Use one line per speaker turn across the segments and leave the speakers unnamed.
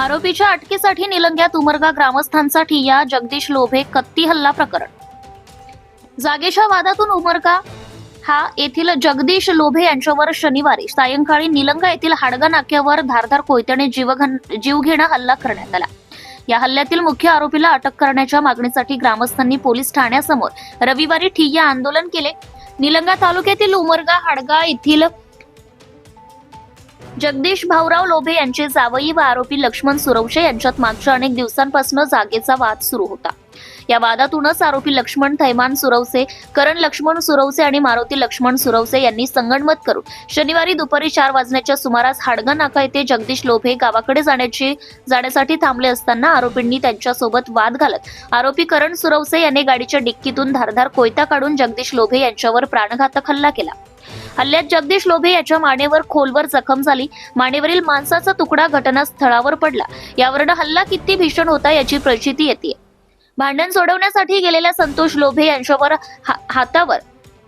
आरोपीच्या अटकेसाठी निलंग्यात उमरगा ग्रामस्थांसाठी या जगदीश लोभे कत्ती हल्ला प्रकरण. जागेच्या वादातून उमरगा हा येथील जगदीश लोभे यांच्यावर शनिवारी सायंकाळी निलंगा येथील हाडगा नाक्यावर धारधार कोयत्याने जीवघन जीवघेणा हल्ला करण्यात आला. या हल्ल्यातील मुख्य आरोपीला अटक करण्याच्या मागणीसाठी ग्रामस्थांनी पोलीस ठाण्यासमोर रविवारी ठिय्या आंदोलन केले. निलंगा तालुक्यातील उमरगा हाडगा येथील जगदीश भाऊराव लोभे यांचे जावई व आरोपी लक्ष्मण सुरवशे यांच्यात मागच्या अनेक दिवसांपासून जागेचा वाद सुरू होता. या वादातूनच आरोपी लक्ष्मण थैमान सुरवसे करण लक्ष्मण सुरवसे आणि मारुती लक्ष्मण सुरवसे यांनी संगणमत करून शनिवारी दुपारी चार वाजण्याच्या सुमारास हाडगा नाका येथे जगदीश लोभे गावाकडे जाण्याची जाण्यासाठी थांबले असताना आरोपींनी त्यांच्यासोबत वाद घालत आरोपी करण सुरवसे यांनी गाडीच्या डिक्कीतून धारधार कोयता काढून जगदीश लोभे यांच्यावर प्राणघातक हल्ला केला. हल्ल्यात जगदीश लोभे याच्या मानेवर खोलवर जखम झाली. मानेवरील माणसाचा तुकडा घटनास्थळावर पडला. यावरनं हल्ला किती भीषण होता याची प्रचिती येते. भांडण सोडवण्यासाठी गेलेल्या संतोष लोभे यांच्यावर हा- हातावर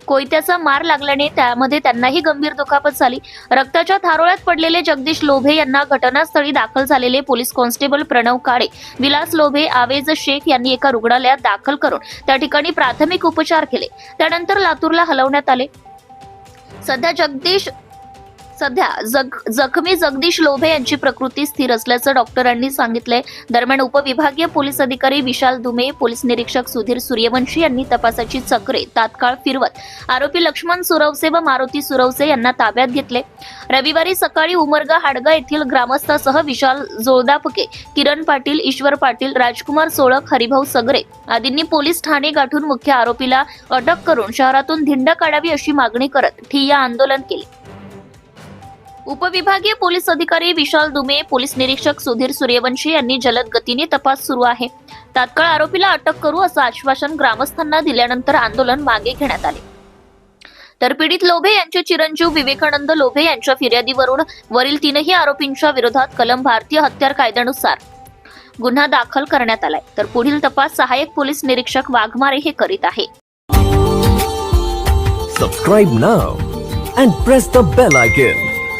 कोयत्याचा मार लागल्याने त्यामध्ये त्यांनाही गंभीर दुखापत झाली. रक्ताच्या थारोळ्यात पडलेले जगदीश लोभे यांना घटनास्थळी दाखल झालेले पोलीस कॉन्स्टेबल प्रणव काळे विलास लोभे आवेज शेख यांनी एका रुग्णालयात दाखल करून त्या ठिकाणी प्राथमिक उपचार केले. त्यानंतर लातूरला हलवण्यात आले. सध्या जगदीश सध्या जग जखमी जगदीश लोभे यांची प्रकृती स्थिर असल्याचं डॉक्टरांनी सांगितलंय. दरम्यान उपविभागीय पोलीस अधिकारी विशाल दुमे पोलीस निरीक्षक सुधीर सूर्यवंशी यांनी तपासाची चक्रे तात्काळ फिरवत. आरोपी लक्ष्मण सुरवसे व मारुती सुरवसे यांना ताब्यात घेतले. रविवारी सकाळी उमरगा हाडगा येथील ग्रामस्थासह विशाल जोळदापके किरण पाटील ईश्वर पाटील राजकुमार सोळक हरिभाऊ सगरे आदींनी पोलीस ठाणे गाठून मुख्य आरोपीला अटक करून शहरातून धिंड काढावी अशी मागणी करत ठिय्या आंदोलन केले. उपविभागीय पोलीस अधिकारी विशाल दुमे पोलीस निरीक्षक सुधीर सूर्यवंशी यांनी जलद गतीने तपास सुरू आहे. तात्काळ आरोपीला अटक करू असं आश्वासन ग्रामस्थांना दिल्यानंतर आंदोलन मागे घेण्यात आले. तर पीडित लोभे यांचे चिरंजीव विवेकानंद लोभे यांच्या फिर्यादीवरून वरील तीनही आरोपींच्या विरोधात कलम भारतीय हत्यार कायद्यानुसार गुन्हा दाखल करण्यात आलाय. तर पुढील तपास सहाय्यक पोलीस निरीक्षक वाघमारे हे करीत आहे.
Subscribe now and press the bell icon